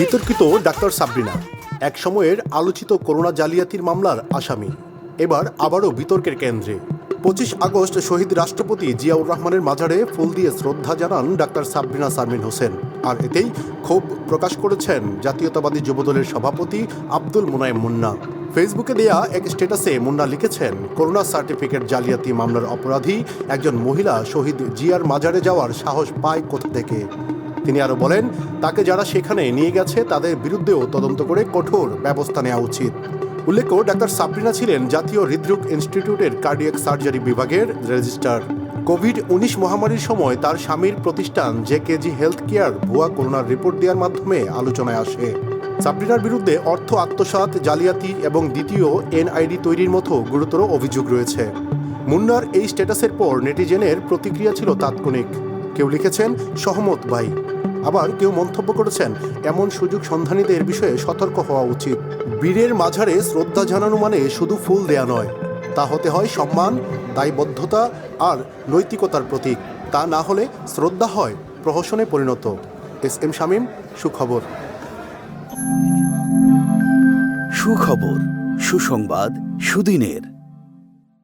বিতর্কিত ডাক্তার সাবরিনা। এক সময়ের আলোচিত করোনা জালিয়াতির মামলার আসামি। এবার আবারও বিতর্কের কেন্দ্রে। পঁচিশ আগস্ট শহীদ রাষ্ট্রপতি জিয়াউর রহমানের মাজারে ফুল দিয়ে শ্রদ্ধা জানান ডাক্তার সাবরিনা সারমিন হোসেন। আর এতেই ক্ষোভ প্রকাশ করেছেন জাতীয়তাবাদী যুবদলের সভাপতি আব্দুল মুনায়েম মুন্না। ফেসবুকে দেয়া এক স্ট্যাটাসে মুন্না লিখেছেন, করোনা সার্টিফিকেট জালিয়াতি মামলার অপরাধী একজন মহিলা শহীদ জিয়ার মাজারে যাওয়ার সাহস পায় কোথা থেকে? তিনি আরও বলেন, তাকে যারা সেখানে নিয়ে গেছে তাদের বিরুদ্ধেও তদন্ত করে কঠোর ব্যবস্থা নেওয়া উচিত। উল্লেখ্য, ডাক্তার সাবরিনা ছিলেন জাতীয় হৃদরোগ ইনস্টিটিউটের কার্ডিয়াক সার্জারি বিভাগের রেজিস্ট্রার। কোভিড উনিশ মহামারীর সময় তার স্বামীর প্রতিষ্ঠান জে কেজি হেলথ কেয়ার ভুয়া করোনার রিপোর্ট দেওয়ার মাধ্যমে আলোচনায় আসে। সাবরিনার বিরুদ্ধে অর্থ আত্মসাৎ, জালিয়াতি এবং দ্বিতীয় এনআইডি তৈরির মতো গুরুতর অভিযোগ রয়েছে। মুন্নার এই স্ট্যাটাসের পর নেটিজেনের প্রতিক্রিয়া ছিল তাৎক্ষণিক। কেউ লিখেছেন, সহমত ভাই। আবার কেউ মন্তব্য করেছেন, এমন সুযোগ সন্ধানীদের বিষয়ে সতর্ক হওয়া উচিত। বীরের মাঝারে শ্রদ্ধা জানানো মানে শুধু ফুল দেয়া নয়। তা হতে হয় সম্মান, দায়বদ্ধতা আর নৈতিকতার প্রতীক। তা না হলে শ্রদ্ধা হয় প্রহসনে পরিণত। এস এম শামীম, সুখবর। সুখবর, সুসংবাদ, সুদিনের।